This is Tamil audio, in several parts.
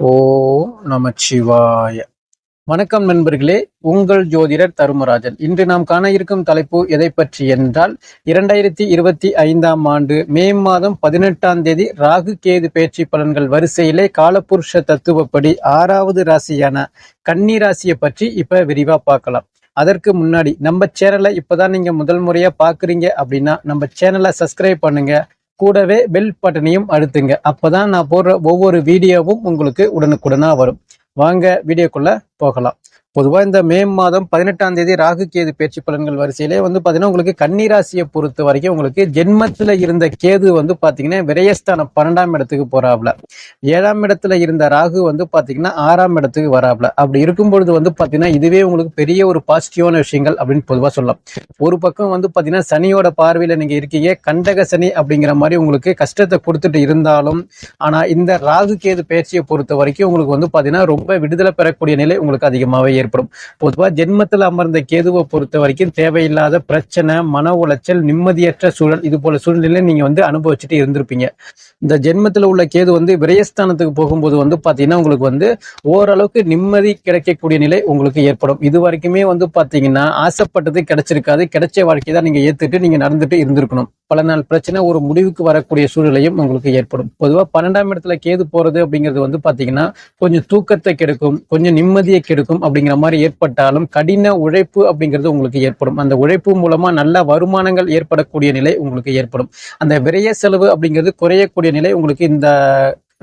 ஓ நமச்சிவாய வணக்கம் நண்பர்களே உங்கள் ஜோதிடர் தருமராஜன். இன்று நாம் காண இருக்கும் தலைப்பு எதை பற்றி என்றால் இரண்டாயிரத்தி இருபத்தி ஐந்தாம் ஆண்டு மே மாதம் பதினெட்டாம் தேதி ராகு கேது பேச்சு பலன்கள் வரிசையிலே காலபுருஷ தத்துவப்படி ஆறாவது ராசியான கன்னி ராசியை பற்றி இப்ப விரிவா பார்க்கலாம். அதற்கு முன்னாடி நம்ம சேனலை இப்பதான் நீங்க முதல் முறையா பாக்குறீங்க அப்படின்னா நம்ம சேனலை சப்ஸ்கிரைப் பண்ணுங்க. கூடவே பெல் பட்டனையும் அழுத்துங்க. அப்போதான் நான் போடுற ஒவ்வொரு வீடியோவும் உங்களுக்கு உடனுக்குடனாக வரும். வாங்க வீடியோக்குள்ள போகலாம். பொதுவாக இந்த மே மாதம் பதினெட்டாம் தேதி ராகு கேது பேச்சு பலன்கள் வரிசையிலே வந்து பார்த்தீங்கன்னா உங்களுக்கு கன்னிராசியை பொறுத்த வரைக்கும் உங்களுக்கு ஜென்மத்தில் இருந்த கேது வந்து பார்த்தீங்கன்னா விரயஸ்தானம் பன்னெண்டாம் இடத்துக்கு போறாப்ல. ஏழாம் இடத்துல இருந்த ராகு வந்து பார்த்தீங்கன்னா ஆறாம் இடத்துக்கு வராப்ல. அப்படி இருக்கும் பொழுது வந்து பார்த்தீங்கன்னா இதுவே உங்களுக்கு பெரிய ஒரு பாசிட்டிவான விஷயங்கள் அப்படின்னு பொதுவாக சொல்லலாம். ஒரு பக்கம் வந்து பார்த்தீங்கன்னா சனியோட பார்வையில் நீங்கள் இருக்கீங்க. கண்டக சனி அப்படிங்கிற மாதிரி உங்களுக்கு கஷ்டத்தை கொடுத்துட்டு இருந்தாலும் ஆனால் இந்த ராகு கேது பேச்சியை பொறுத்த வரைக்கும் உங்களுக்கு வந்து பார்த்தீங்கன்னா ரொம்ப விடுதலை பெறக்கூடிய நிலை உங்களுக்கு அதிகமாகவே ஏற்படும் பொதுவா ஜென்மத்தில் அமர்ந்த கேதுவை பொறுத்த வரைக்கும் தேவையில்லாத பிரச்சனை மன உளைச்சல் நிம்மதியற்ற சூழல் இது போல சூழ்நிலை நீங்க வந்து அனுபவிச்சுட்டு இருந்திருப்பீங்க. இந்த ஜென்மத்தில் உள்ள கேது வந்து விரயஸ்தானத்துக்கு போகும்போது வந்து பாத்தீங்கன்னா உங்களுக்கு வந்து ஓரளவுக்கு நிம்மதி கிடைக்கக்கூடிய நிலை உங்களுக்கு ஏற்படும். இது வரைக்குமே வந்து பாத்தீங்கன்னா ஆசைப்பட்டது கிடைச்சிருக்காது. கிடைச்ச வாழ்க்கை தான் நீங்க ஏத்துட்டு நீங்க நடந்துட்டு இருந்திருக்கணும். பல நாள் பிரச்சனை ஒரு முடிவுக்கு வரக்கூடிய சூழ்நிலையும் உங்களுக்கு ஏற்படும். பொதுவாக பன்னெண்டாம் இடத்துல கேது போறது அப்படிங்கிறது வந்து பாத்தீங்கன்னா கொஞ்சம் தூக்கத்தை கெடுக்கும் கொஞ்சம் நிம்மதியை கெடுக்கும் அப்படிங்கிற மாதிரி ஏற்பட்டாலும் கடின உழைப்பு அப்படிங்கிறது உங்களுக்கு ஏற்படும். அந்த உழைப்பு மூலமா நல்ல வருமானங்கள் ஏற்படக்கூடிய நிலை உங்களுக்கு ஏற்படும். அந்த விரைய செலவு அப்படிங்கிறது குறையக்கூடிய நிலை உங்களுக்கு இந்த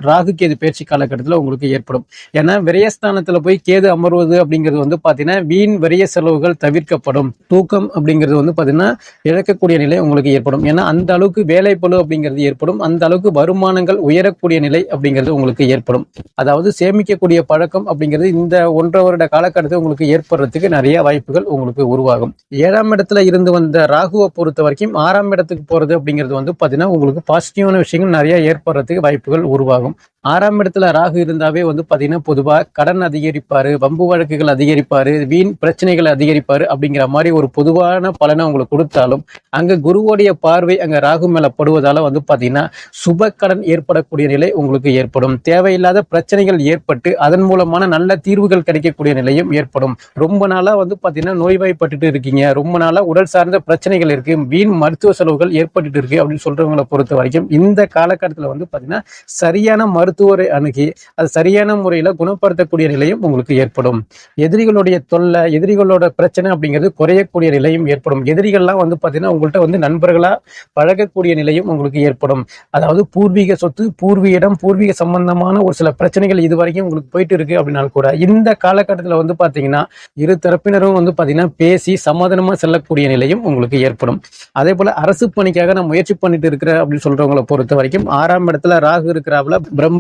ராகு கேது பயிற்சி காலகட்டத்தில் உங்களுக்கு ஏற்படும். ஏன்னா விரயஸ்தானத்தில் போய் கேது அமர்வது அப்படிங்கிறது வந்து பார்த்தீங்கன்னா வீண் விரய செலவுகள் தவிர்க்கப்படும். தூக்கம் அப்படிங்கிறது வந்து பார்த்தீங்கன்னா இழக்கக்கூடிய நிலை உங்களுக்கு ஏற்படும். ஏன்னா அந்த அளவுக்கு வேலைப்பளு அப்படிங்கிறது ஏற்படும். அந்த அளவுக்கு வருமானங்கள் உயரக்கூடிய நிலை அப்படிங்கிறது உங்களுக்கு ஏற்படும். அதாவது சேமிக்கக்கூடிய பழக்கம் அப்படிங்கிறது இந்த ஒன்றரை வருட காலகட்டத்தில் உங்களுக்கு ஏற்படுறதுக்கு நிறைய வாய்ப்புகள் உங்களுக்கு உருவாகும். ஏழாம் இடத்துல இருந்து வந்த ராகுவை பொறுத்த வரைக்கும் ஆறாம் இடத்துக்கு போறது அப்படிங்கிறது வந்து பார்த்தீங்கன்னா உங்களுக்கு பாசிட்டிவான விஷயங்கள் நிறைய ஏற்படுறதுக்கு வாய்ப்புகள் உருவாகும். ஆகும் ஆறாம் இடத்துல ராகு இருந்தாவே வந்து பார்த்தீங்கன்னா பொதுவாக கடன் அதிகரிப்பாரு வம்பு வழக்குகள் அதிகரிப்பாரு வீண் பிரச்சனைகள் அதிகரிப்பாரு அப்படிங்கிற மாதிரி ஒரு பொதுவான பலனை உங்களுக்கு கொடுத்தாலும் அங்க குருவோடைய பார்வை அங்க ராகு மேல படுவதால வந்து பார்த்தீங்கன்னா சுப கடன் ஏற்படக்கூடிய நிலை உங்களுக்கு ஏற்படும். தேவையில்லாத பிரச்சனைகள் ஏற்பட்டு அதன் மூலமான நல்ல தீர்வுகள் கிடைக்கக்கூடிய நிலையும் ஏற்படும். ரொம்ப நாளா வந்து பார்த்தீங்கன்னா நோய்வாய்ப்பட்டுட்டு இருக்கீங்க. ரொம்ப நாளா உடல் சார்ந்த பிரச்சனைகள் இருக்கு. வீண் மருத்துவ செலவுகள் ஏற்பட்டுட்டு இருக்கு அப்படின்னு சொல்றவங்களை பொறுத்த வரைக்கும் இந்த காலகட்டத்தில் வந்து பார்த்தீங்கன்னா சரியான மருத்துவரை அணுகி அது சரியான முறையில குணப்படுத்தக்கூடிய நிலையும் உங்களுக்கு ஏற்படும். எதிரிகளுடைய தொல்லை எதிரிகளோட பிரச்சனை அப்படிங்கிறது குறையக்கூடிய நிலையும் ஏற்படும். எதிரிகள்லாம் வந்து பார்த்தீங்கன்னா உங்கள்கிட்ட வந்து நண்பர்களா பழகக்கூடிய நிலையும் உங்களுக்கு ஏற்படும். அதாவது பூர்வீக சொத்து பூர்வீக இடம் பூர்வீக சம்பந்தமான ஒரு சில பிரச்சனைகள் இது வரைக்கும் உங்களுக்கு போயிட்டு இருக்கு அப்படின்னாலும் கூட இந்த காலகட்டத்தில் வந்து பார்த்தீங்கன்னா இரு தரப்பினரும் வந்து பார்த்தீங்கன்னா பேசி சமாதானமாக செல்லக்கூடிய நிலையும் உங்களுக்கு ஏற்படும். அதே போல அரசு பணிக்காக நான் முயற்சி பண்ணிட்டு இருக்கிறேன் அப்படின்னு சொல்றவங்களை பொறுத்த வரைக்கும் ஆறாம் இடத்துல ராகு இருக்கிறாப்புல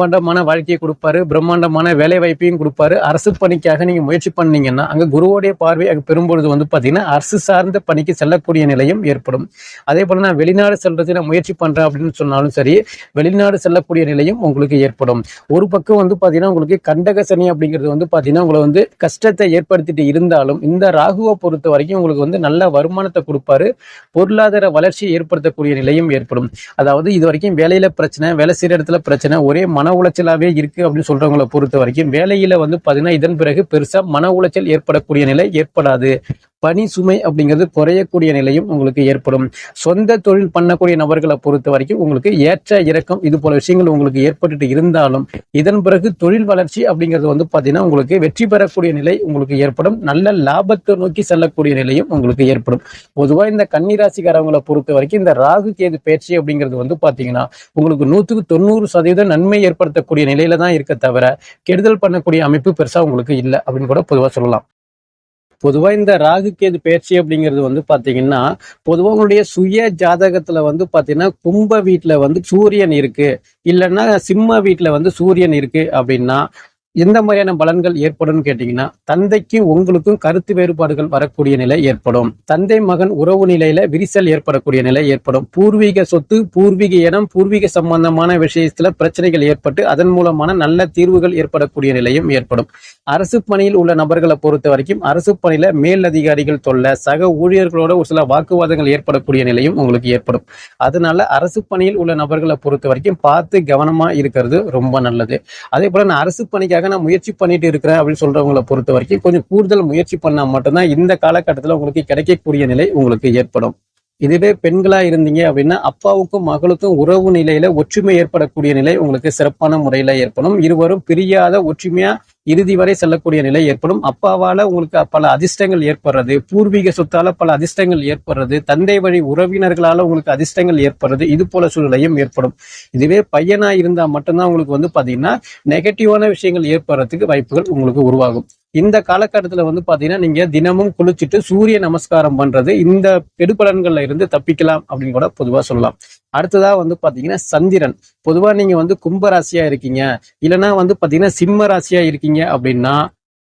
பிரம்மாண்டமான வாழ்க்கையை கொடுப்பாரு பிரம்மாண்டமான வேலை வாய்ப்பையும் கொடுப்பாரு. அரசு பணிக்காக நீங்க முயற்சி பண்ணீங்கன்னா அங்க குருவோடைய பார்வை அங்கே பெறும்பொழுது வந்து பாத்தீங்கன்னா அரசு சார்ந்த பணிக்கு செல்லக்கூடிய நிலையும் ஏற்படும். அதே போல நான் வெளிநாடு செல்றது நான் முயற்சி பண்றேன் அப்படின்னு சொன்னாலும் சரி வெளிநாடு செல்லக்கூடிய நிலையும் உங்களுக்கு ஏற்படும். ஒரு பக்கம் வந்து பாத்தீங்கன்னா உங்களுக்கு கண்டக சனி அப்படிங்கிறது வந்து பாத்தீங்கன்னா உங்களை வந்து கஷ்டத்தை ஏற்படுத்திட்டு இருந்தாலும் இந்த ராகுவை பொறுத்த வரைக்கும் உங்களுக்கு வந்து நல்ல வருமானத்தை கொடுப்பாரு. பொருளாதார வளர்ச்சியை ஏற்படுத்தக்கூடிய நிலையும் ஏற்படும். அதாவது இது வரைக்கும் வேலையில பிரச்சனை வேலை செய்யற இடத்துல பிரச்சனை ஒரே மன உளைச்சலாவே இருக்கு அப்படின்னு சொல்றவங்களை பொறுத்த வரைக்கும் வேலையில் வந்து பார்த்தீங்கன்னா இதன் பிறகு பெருசா மன உளைச்சல் ஏற்படக்கூடிய நிலை ஏற்படாது. பணி சுமை அப்படிங்கிறது குறையக்கூடிய நிலையும் உங்களுக்கு ஏற்படும். சொந்த தொழில் பண்ணக்கூடிய நபர்களை பொறுத்த வரைக்கும் உங்களுக்கு ஏற்ற இறக்கம் இது போல விஷயங்கள் உங்களுக்கு ஏற்பட்டுட்டு இருந்தாலும் இதன் பிறகு தொழில் வளர்ச்சி அப்படிங்கிறது வந்து பார்த்தீங்கன்னா உங்களுக்கு வெற்றி பெறக்கூடிய நிலை உங்களுக்கு ஏற்படும். நல்ல லாபத்தை நோக்கி செல்லக்கூடிய நிலையும் உங்களுக்கு ஏற்படும். பொதுவாக இந்த கன்னிராசிக்காரவங்களை பொறுத்த வரைக்கும் இந்த ராகு கேது பயிற்சி அப்படிங்கிறது வந்து பார்த்தீங்கன்னா உங்களுக்கு நூற்றுக்கு தொண்ணூறு சதவீதம் நன்மை ஏற்படுத்தக்கூடிய நிலையில தான் இருக்க தவிர கெடுதல் பண்ணக்கூடிய அமைப்பு பெருசாக உங்களுக்கு இல்லை அப்படின்னு கூட பொதுவாக சொல்லலாம். பொதுவா இந்த ராகு கேது பயிற்சி அப்படிங்கிறது வந்து பாத்தீங்கன்னா பொதுவா உங்களுடைய சுய ஜாதகத்துல வந்து பாத்தீங்கன்னா கும்ப வீட்டுல வந்து சூரியன் இருக்கு. இல்லைன்னா சிம்ம வீட்டுல வந்து சூரியன் இருக்கு அப்படின்னா எந்த மாதிரியான பலன்கள் ஏற்படும் கேட்டீங்கன்னா தந்தைக்கும் உங்களுக்கும் கருத்து வேறுபாடுகள் வரக்கூடிய நிலை ஏற்படும். தந்தை மகன் உறவு நிலையில விரிசல் ஏற்படக்கூடிய நிலை ஏற்படும். பூர்வீக சொத்து பூர்வீக இடம் பூர்வீக சம்பந்தமான விஷயத்துல பிரச்சனைகள் ஏற்பட்டு அதன் மூலமான நல்ல தீர்வுகள் ஏற்படக்கூடிய நிலையும் ஏற்படும். அரசு பணியில் உள்ள நபர்களை பொறுத்த வரைக்கும் அரசு பணியில மேல் அதிகாரிகள் தொல்லை சக ஊழியர்களோட ஒரு சில வாக்குவாதங்கள் ஏற்படக்கூடிய நிலையும் உங்களுக்கு ஏற்படும். அதனால அரசு பணியில் உள்ள நபர்களை பொறுத்த வரைக்கும் பார்த்து கவனமா இருக்கிறது ரொம்ப நல்லது. அதே போல நான் அரசு பணிக்காக நான் முயற்சி பண்ணிட்டு இருக்கிறேன் அப்படின்னு சொல்றவங்களை பொறுத்த வரைக்கும் கொஞ்சம் கூடுதல் முயற்சி பண்ணா மட்டும்தான் இந்த காலகட்டத்தில் உங்களுக்கு கிடைக்கக்கூடிய நிலை உங்களுக்கு ஏற்படும். இதுவே பெண்களா இருந்தீங்க அப்படின்னா அப்பாவுக்கும் மகளுக்கும் உறவு நிலையில ஒற்றுமை ஏற்படக்கூடிய நிலை உங்களுக்கு சிறப்பான முறையில ஏற்படும். இருவரும் பிரியாத ஒற்றுமையா இறுதி வரை செல்லக்கூடிய நிலை ஏற்படும். அப்பாவால உங்களுக்கு பல அதிர்ஷ்டங்கள் ஏற்படுறது. பூர்வீக சொத்தால பல அதிர்ஷ்டங்கள் ஏற்படுறது. தந்தை வழி உறவினர்களால உங்களுக்கு அதிர்ஷ்டங்கள் ஏற்படுறது. இது போல சூழ்நிலையும் ஏற்படும். இதுவே பையனா இருந்தா மட்டும்தான் உங்களுக்கு வந்து பாத்தீங்கன்னா நெகட்டிவான விஷயங்கள் ஏற்படுறதுக்கு வாய்ப்புகள் உங்களுக்கு உருவாகும். இந்த காலகட்டத்தில் வந்து பாத்தீங்கன்னா நீங்க தினமும் குளிச்சுட்டு சூரிய நமஸ்காரம் பண்றது இந்த கெடுபலன்கள்ல இருந்து தப்பிக்கலாம் அப்படின்னு கூட பொதுவா சொல்லலாம். அடுத்ததா வந்து பார்த்தீங்கன்னா சந்திரன். பொதுவாக நீங்க வந்து கும்ப ராசியா இருக்கீங்க. இல்லைன்னா வந்து பாத்தீங்கன்னா சிம்ம ராசியா இருக்கீங்க அப்படின்னா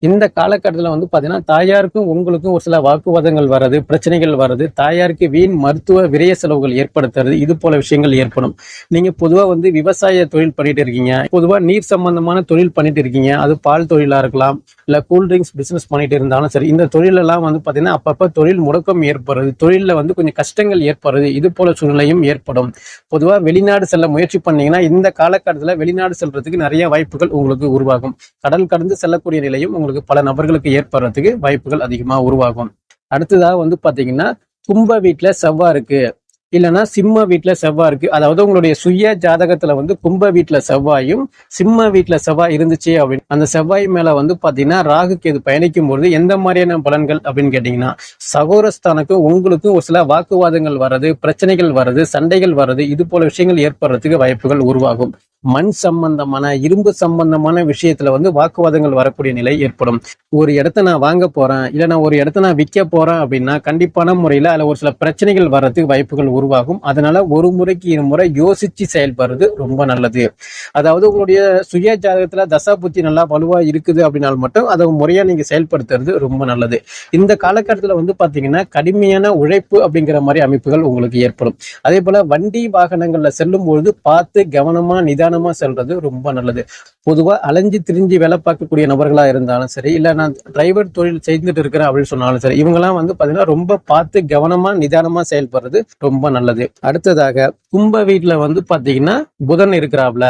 இந்த காலகட்டத்தில் வந்து பார்த்தீங்கன்னா தாயாருக்கும் உங்களுக்கும் ஒரு சில வாக்குவாதங்கள் வர்றது பிரச்சனைகள் வர்றது தாயாருக்கு வீண் மருத்துவ விரய செலவுகள் ஏற்படுத்துறது இது போல விஷயங்கள் ஏற்படும். நீங்க பொதுவாக வந்து விவசாய தொழில் பண்ணிட்டு இருக்கீங்க. பொதுவாக நீர் சம்பந்தமான தொழில் பண்ணிட்டு இருக்கீங்க. அது பால் தொழிலா இருக்கலாம் இல்ல கூல்ட்ரிங்க்ஸ் பிஸ்னஸ் பிசினஸ் பண்ணிட்டு இருந்தாலும் சரி இந்த தொழிலெல்லாம் வந்து பார்த்தீங்கன்னா அப்பப்போ தொழில் முடக்கம் ஏற்படுறது தொழிலில் வந்து கொஞ்சம் கஷ்டங்கள் ஏற்படுறது இது போல சூழ்நிலையும் ஏற்படும். பொதுவாக வெளிநாடு செல்ல முயற்சி பண்ணீங்கன்னா இந்த காலகட்டத்தில் வெளிநாடு செல்றதுக்கு நிறைய வாய்ப்புகள் உங்களுக்கு உருவாகும். கடல் கடந்து செல்லக்கூடிய நிலையும் உங்களுக்கு பல நபர்களுக்கு ஏற்படுறதுக்கு வாய்ப்புகள் அதிகமா உருவாகும். அடுத்ததாக வந்து பாத்தீங்கன்னா கும்ப வீட்டுல செவ்வாய் இருக்கு. இல்லைன்னா சிம்ம வீட்டுல செவ்வாய் இருக்கு. அதாவது உங்களுடைய சுய ஜாதகத்துல வந்து கும்ப வீட்டுல செவ்வாயும் சிம்ம வீட்டுல செவ்வாய் இருந்துச்சு அப்படின்னு அந்த செவ்வாய் மேல வந்து பாத்தீங்கன்னா ராகுக்கு இது பயணிக்கும் பொழுது எந்த மாதிரியான பலன்கள் அப்படின்னு கேட்டீங்கன்னா சகோரஸ்தானுக்கு உங்களுக்கும் ஒரு சில வாக்குவாதங்கள் வர்றது பிரச்சனைகள் வர்றது சண்டைகள் வர்றது இது போல விஷயங்கள் ஏற்படுறதுக்கு வாய்ப்புகள் உருவாகும். மண் சம்பந்தமான இரும்பு சம்பந்தமான விஷயத்துல வந்து வாக்குவாதங்கள் வரக்கூடிய நிலை ஏற்படும். ஒரு இடத்த நான் வாங்க போறேன் இல்ல நான் ஒரு இடத்த நான் விற்க போறேன் அப்படின்னா கண்டிப்பான முறையில அதுல ஒரு சில பிரச்சனைகள் வர்றதுக்கு வாய்ப்புகள் உருவாகும். அதனால ஒரு முறைக்கு இரு முறை யோசிச்சு செயல்படுறது ரொம்ப நல்லது. அதாவது உங்களுடைய சுய ஜாதகத்துல தசா புத்தி நல்லா வலுவா இருக்குது அப்படின்னால் மட்டும் அதை முறையா நீங்க செயல்படுத்துறது ரொம்ப நல்லது. இந்த காலகட்டத்துல வந்து பாத்தீங்கன்னா கடுமையான உழைப்பு அப்படிங்கிற மாதிரி அமைப்புகள் உங்களுக்கு ஏற்படும். அதே போல வண்டி வாகனங்கள்ல செல்லும் பொழுது பார்த்து கவனமா நிதானமா செல்றது ரொம்ப நல்லது. பொதுவா அலைஞ்சு திரிஞ்சு வேலை பார்க்கக்கூடிய நபர்களா இருந்தாலும் சரி இல்ல நான் டிரைவர் தொழில் செய்துட்டு இருக்கிறேன் அப்படின்னு சொன்னாலும் சரி இவங்கெல்லாம் வந்து பாத்தீங்கன்னா ரொம்ப பார்த்து கவனமா நிதானமா செயல்படுறது ரொம்ப நல்லது. அடுத்ததாக கும்ப வீட்டுல வந்து பாத்தீங்கன்னா புதன் இருக்கிறாப்ல.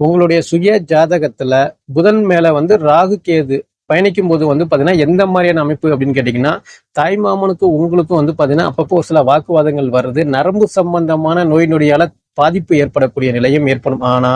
உங்களுடைய சுய ஜாதகத்துல புதன் மேல வந்து ராகு கேது பயணிக்கும் போது வந்து பாத்தீங்கன்னா எந்த மாதிரியான அமைப்பு அப்படின்னு கேட்டீங்கன்னா தாய் மாமனுக்கும் உங்களுக்கும் வந்து பாத்தீங்கன்னா அப்பப்போ ஒரு சில வாக்குவாதங்கள் வருது. நரம்பு சம்பந்தமான நோய் நொடியால பாதிப்பு ஏற்படக்கூடிய நிலையும் ஏற்படும். ஆனா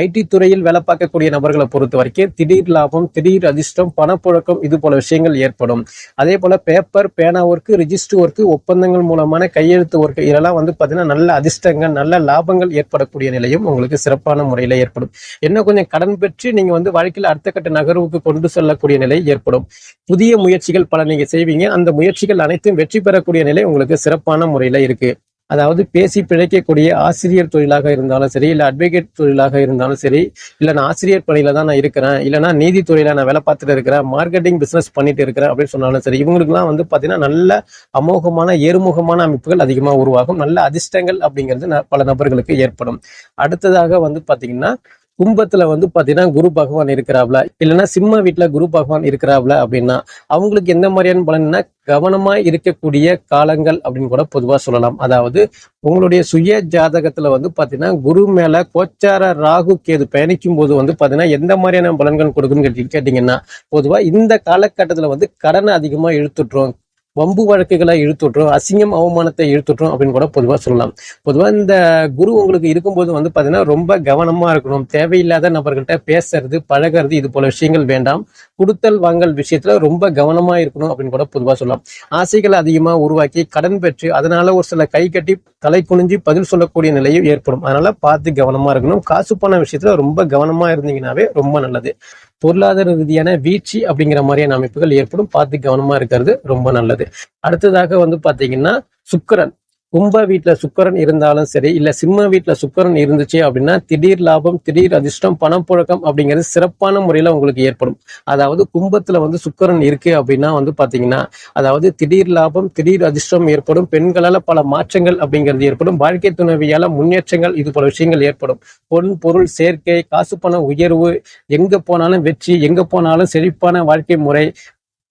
ஐடி துறையில் வேலை பார்க்கக்கூடிய நபர்களை பொறுத்த வரைக்கும் திடீர் லாபம் திடீர் அதிர்ஷ்டம் பணப்புழக்கம் இது போல விஷயங்கள் ஏற்படும். அதே போல பேப்பர் பேனா ஒர்க்கு ரிஜிஸ்டர் ஒர்க்கு ஒப்பந்தங்கள் மூலமான கையெழுத்து ஒர்க்கு இதெல்லாம் வந்து பார்த்தீங்கன்னா நல்ல அதிர்ஷ்டங்கள் நல்ல லாபங்கள் ஏற்படக்கூடிய நிலையும் உங்களுக்கு சிறப்பான முறையில் ஏற்படும். என்ன கொஞ்சம் கடன் பெற்று நீங்க வந்து வாழ்க்கையில் அடுத்த கட்ட நகர்வுக்கு கொண்டு செல்லக்கூடிய நிலை ஏற்படும். புதிய முயற்சிகள் பல நீங்க செய்வீங்க. அந்த முயற்சிகள் அனைத்தும் வெற்றி பெறக்கூடிய நிலை உங்களுக்கு சிறப்பான முறையில இருக்கு. அதாவது பேசி பிழைக்கக்கூடிய ஆசிரியர் தொழிலாக இருந்தாலும் சரி இல்லை அட்வொகேட் தொழிலாக இருந்தாலும் சரி இல்லை நான் ஆசிரியர் பணியில தான் நான் இருக்கிறேன் இல்லைன்னா நீதித்துறையில நான் வேலை பார்த்துட்டு இருக்கிறேன் மார்க்கெட்டிங் பிசினஸ் பண்ணிட்டு இருக்கிறேன் அப்படின்னு சொன்னாலும் சரி இவங்களுக்குலாம் வந்து பார்த்தீங்கன்னா நல்ல அமோகமான ஏறுமுகமான அமைப்புகள் அதிகமாக உருவாகும் நல்ல அதிர்ஷ்டங்கள் அப்படிங்கிறது ந- பல நபர்களுக்கு ஏற்படும். அடுத்ததாக வந்து பார்த்தீங்கன்னா கும்பத்துல வந்து பாத்தீங்கன்னா குரு பகவான் இருக்கிறாப்ல. இல்லைன்னா சிம்ம வீட்டுல குரு பகவான் இருக்கிறாப்ல அப்படின்னா அவங்களுக்கு எந்த மாதிரியான பலன்னா கவனமா இருக்கக்கூடிய காலங்கள் அப்படின்னு கூட பொதுவா சொல்லலாம். அதாவது உங்களுடைய சுய ஜாதகத்துல வந்து பாத்தீங்கன்னா குரு மேல கோச்சார ராகு கேது பயணிக்கும் போது வந்து பாத்தீங்கன்னா எந்த மாதிரியான பலன்கள் கொடுக்குன்னு கேட்டீங்கன்னா பொதுவா இந்த காலகட்டத்துல வந்து கடனை அதிகமா இழுத்துட்டுரும். வம்பு வழக்குகளை இழுத்துட்டுரும் அசிங்கம் அவமானத்தை இழுத்துட்டுரும் அப்படின்னு கூட பொதுவாக சொல்லலாம். பொதுவாக இந்த குரு உங்களுக்கு இருக்கும்போது வந்து பார்த்தீங்கன்னா ரொம்ப கவனமாக இருக்கணும். தேவையில்லாத நபர்கள்ட்ட பேசுறது பழகிறது இது போல விஷயங்கள் வேண்டாம். கொடுத்தல் வாங்கல் விஷயத்துல ரொம்ப கவனமா இருக்கணும் அப்படின்னு கூட பொதுவாக சொல்லலாம். ஆசைகளை அதிகமாக உருவாக்கி கடன் பெற்று அதனால ஒரு சில கை கட்டி தலை குனிஞ்சு பதில் சொல்லக்கூடிய நிலையும் ஏற்படும். அதனால பார்த்து கவனமா இருக்கணும். காசு பண விஷயத்துல ரொம்ப கவனமாக இருந்தீங்கன்னாவே ரொம்ப நல்லது. பொருளாதார ரீதியான வீழ்ச்சி அப்படிங்கிற மாதிரியான அமைப்புகள் ஏற்படும். பார்த்து கவனமா இருக்கிறது ரொம்ப நல்லது. அடுத்ததாக வந்து பாத்தீங்கன்னா சுக்கிரன். கும்ப வீட்டுல சுக்கரன் இருந்தாலும் சரி இல்ல சிம்ம வீட்டுல சுக்கரன் இருந்துச்சு அப்படின்னா திடீர் லாபம் திடீர் அதிர்ஷ்டம் பணப்புழக்கம் அப்படிங்கிறது சிறப்பான முறையில உங்களுக்கு ஏற்படும். அதாவது கும்பத்துல வந்து சுக்கரன் இருக்கு அப்படின்னா வந்து பாத்தீங்கன்னா அதாவது திடீர் லாபம் திடீர் அதிர்ஷ்டம் ஏற்படும். பெண்களால பல மாற்றங்கள் அப்படிங்கிறது ஏற்படும். வாழ்க்கை துணைவியால் முன்னேற்றங்கள் இது போல விஷயங்கள் ஏற்படும். பொன் பொருள் சேர்க்கை காசு பண உயர்வு எங்க போனாலும் வெற்றி எங்க போனாலும் செழிப்பான வாழ்க்கை முறை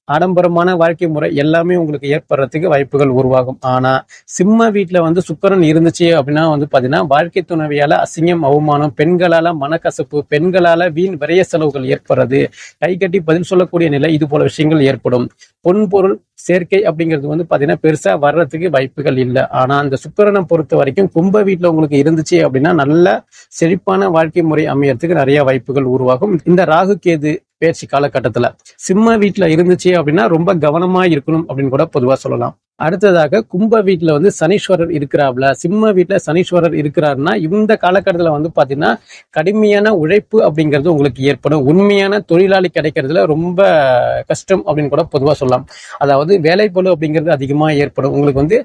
ஆடம்பரமான வாழ்க்கை முறை எல்லாமே உங்களுக்கு ஏற்படுறதுக்கு வாய்ப்புகள் உருவாகும். ஆனா சிம்ம வீட்டுல வந்து சுக்கரன் இருந்துச்சு அப்படின்னா வந்து பாத்தீங்கன்னா வாழ்க்கை துணவியால அசிங்கம் அவமானம் பெண்களால மனக்கசப்பு பெண்களால வீண் விரைய செலவுகள் ஏற்படுறது கை கட்டி பதில் சொல்லக்கூடிய நிலை இது போல விஷயங்கள் ஏற்படும். பொன்பொருள் சேர்க்கை அப்படிங்கிறது வந்து பாத்தீங்கன்னா பெருசா வர்றதுக்கு வாய்ப்புகள் இல்லை. ஆனா அந்த சுக்கரனை பொறுத்த வரைக்கும் கும்ப வீட்டுல உங்களுக்கு இருந்துச்சு அப்படின்னா நல்ல செழிப்பான வாழ்க்கை முறை அமையறதுக்கு நிறைய வாய்ப்புகள் உருவாகும். இந்த ராகு கேது பேச்சு காலகட்டத்துல. சிம்ம வீட்டுல இருந்துச்சு அப்படின்னா ரொம்ப கவனமா இருக்கணும் அப்படின்னு கூட பொதுவா சொல்லலாம். அடுத்ததாக கும்ப வீட்டில் வந்து சனீஸ்வரர் இருக்கிறாப்ல. சிம்ம வீட்டில் சனீஸ்வரர் இருக்கிறாருன்னா இந்த காலக்கட்டத்தில் வந்து பார்த்தீங்கன்னா கடுமையான உழைப்பு அப்படிங்கிறது உங்களுக்கு ஏற்படும். உண்மையான தொழிலாளி கிடைக்கிறதுல ரொம்ப கஷ்டம் அப்படின்னு கூட பொதுவாக சொல்லலாம். அதாவது வேலைப்பழு அப்படிங்கிறது அதிகமாக ஏற்படும். உங்களுக்கு வந்து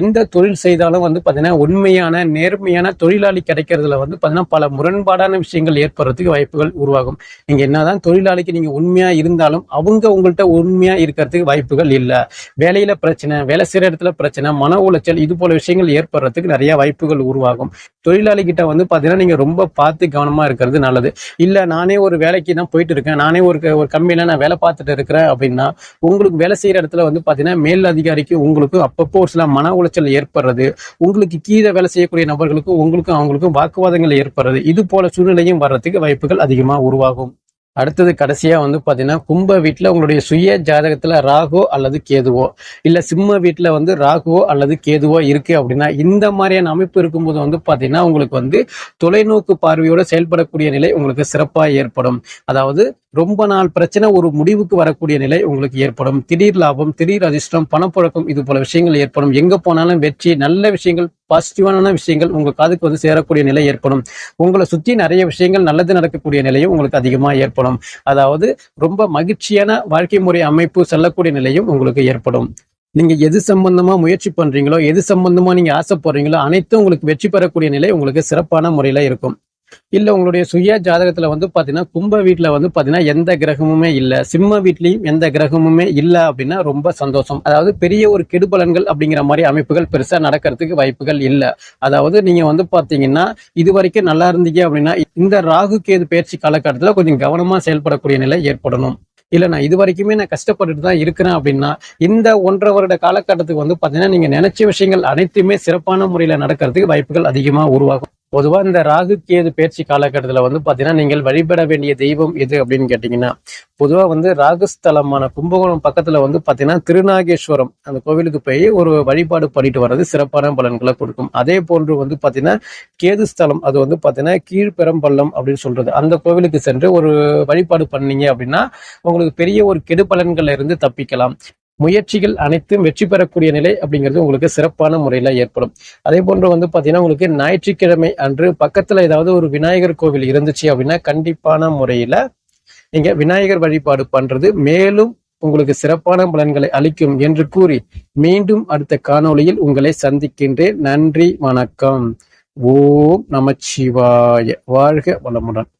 எந்த தொழில் செய்தாலும் வந்து பார்த்தீங்கன்னா உண்மையான நேர்மையான தொழிலாளி கிடைக்கிறதுல வந்து பார்த்தீங்கன்னா பல முரண்பாடான விஷயங்கள் ஏற்படுறதுக்கு வாய்ப்புகள் உருவாகும். நீங்கள் என்னதான் தொழிலாளிக்கு நீங்கள் உண்மையாக இருந்தாலும் அவங்க உங்கள்கிட்ட உண்மையாக இருக்கிறதுக்கு வாய்ப்புகள் இல்லை. வேலையில் பிரச்சனை வேலை செய்கிற இடத்துல பிரச்சனை மன உளைச்சல் இது போல விஷயங்கள் ஏற்படுறதுக்கு நிறைய வாய்ப்புகள் உருவாகும். தொழிலாளி கிட்ட வந்து பாத்தீங்கன்னா நீங்க ரொம்ப பார்த்து கவனமா இருக்கிறது நல்லது. இல்ல நானே ஒரு வேலைக்கு தான் போயிட்டு இருக்கேன். நானே ஒரு க- ஒரு கம்பெனியில் நான் வேலை பார்த்துட்டு இருக்கிறேன் அப்படின்னா உங்களுக்கு வேலை செய்யற இடத்துல வந்து பாத்தீங்கன்னா மேல் அதிகாரிக்கு உங்களுக்கு அப்பப்போ ஒரு சில மன உளைச்சல் ஏற்படுறது உங்களுக்கு கீழே வேலை செய்யக்கூடிய நபர்களுக்கும் உங்களுக்கும் அவங்களுக்கும் வாக்குவாதங்கள் ஏற்படுறது இது போல சூழ்நிலையும் வர்றதுக்கு வாய்ப்புகள் அதிகமா உருவாகும். அடுத்தது கடைசியா வந்து பார்த்தீங்கன்னா கும்ப வீட்டில் உங்களுடைய சுய ஜாதகத்தில் ராகுவோ அல்லது கேதுவோ இல்லை சிம்ம வீட்டில் வந்து ராகுவோ அல்லது கேதுவோ இருக்கு அப்படின்னா இந்த மாதிரியான அமைப்பு இருக்கும்போது வந்து பார்த்தீங்கன்னா உங்களுக்கு வந்து தொலைநோக்கு பார்வையோட செயல்படக்கூடிய நிலை உங்களுக்கு சிறப்பாக ஏற்படும். அதாவது ரொம்ப நாள் பிரச்சனை ஒரு முடிவுக்கு வரக்கூடிய நிலை உங்களுக்கு ஏற்படும். திடீர் லாபம் திடீர் அதிர்ஷ்டம் பணப்புழக்கம் இது போல விஷயங்கள் ஏற்படும். எங்க போனாலும் வெற்றி நல்ல விஷயங்கள் பாசிட்டிவான விஷயங்கள் உங்க காதுக்கு வந்து சேரக்கூடிய நிலை ஏற்படும். உங்களை சுத்தி நிறைய விஷயங்கள் நல்லது நடக்கக்கூடிய நிலையும் உங்களுக்கு அதிகமாக ஏற்படும். அதாவது ரொம்ப மகிழ்ச்சியான வாழ்க்கை முறை அமைப்பு செல்லக்கூடிய நிலையும் உங்களுக்கு ஏற்படும். நீங்க எது சம்பந்தமா முயற்சி பண்றீங்களோ எது சம்பந்தமா நீங்க ஆசைப்படுறீங்களோ அனைத்தும் உங்களுக்கு வெற்றி பெறக்கூடிய நிலை உங்களுக்கு சிறப்பான முறையில இருக்கும். இல்ல உங்களுடைய சுய ஜாதகத்துல வந்து பாத்தீங்கன்னா கும்ப வீட்டுல வந்து பாத்தீங்கன்னா எந்த கிரகமுமே இல்ல. சிம்ம வீட்லயும் எந்த கிரகமுமே இல்ல அப்படின்னா ரொம்ப சந்தோஷம். அதாவது பெரிய ஒரு கெடுபலன்கள் அப்படிங்கிற மாதிரி அமைப்புகள் பெருசா நடக்கிறதுக்கு வாய்ப்புகள் இல்ல. அதாவது நீங்க வந்து பாத்தீங்கன்னா இது வரைக்கும் நல்லா இருந்தீங்க அப்படின்னா இந்த ராகு கேது பயிற்சி காலகட்டத்துல கொஞ்சம் கவனமா செயல்படக்கூடிய நிலை ஏற்படணும். இல்ல நான் இது வரைக்குமே நான் கஷ்டப்பட்டுட்டு தான் இருக்கிறேன் அப்படின்னா இந்த ஒன்றரை வருட காலகட்டத்துக்கு வந்து பாத்தீங்கன்னா நீங்க நினைச்ச விஷயங்கள் அனைத்துமே சிறப்பான முறையில நடக்கிறதுக்கு வாய்ப்புகள் அதிகமா உருவாகும். பொதுவாக இந்த ராகு கேது பயிற்சி காலகட்டத்தில் வந்து பார்த்தீங்கன்னா நீங்கள் வழிபட வேண்டிய தெய்வம் எது அப்படின்னு கேட்டிங்கன்னா பொதுவாக வந்து ராகுஸ்தலமான கும்பகோணம் பக்கத்தில் வந்து பார்த்தீங்கன்னா திருநாகேஸ்வரம் அந்த கோவிலுக்கு போய் ஒரு வழிபாடு பண்ணிட்டு வர்றது சிறப்பான பலன்களை கொடுக்கும். அதே போன்று வந்து பார்த்தீங்கன்னா கேது ஸ்தலம் அது வந்து பார்த்தீங்கன்னா கீழ்பெரம்பள்ளம் அப்படின்னு சொல்றது. அந்த கோவிலுக்கு சென்று ஒரு வழிபாடு பண்ணீங்க அப்படின்னா உங்களுக்கு பெரிய ஒரு கெடு பலன்கள்ல இருந்து தப்பிக்கலாம். முயற்சிகள் அனைத்தும் வெற்றி பெறக்கூடிய நிலை அப்படிங்கிறது உங்களுக்கு சிறப்பான முறையில ஏற்படும். அதே போன்று வந்து பாத்தீங்கன்னா உங்களுக்கு ஞாயிற்றுக்கிழமை அன்று பக்கத்துல ஏதாவது ஒரு விநாயகர் கோவில் இருந்துச்சு அப்படின்னா கண்டிப்பான முறையில நீங்க விநாயகர் வழிபாடு பண்றது மேலும் உங்களுக்கு சிறப்பான பலன்களை அளிக்கும் என்று கூறி மீண்டும் அடுத்த காணொளியில் உங்களை சந்திக்கின்றேன். நன்றி வணக்கம். ஓம் நமச்சிவாய. வாழ்க வளமுடன்.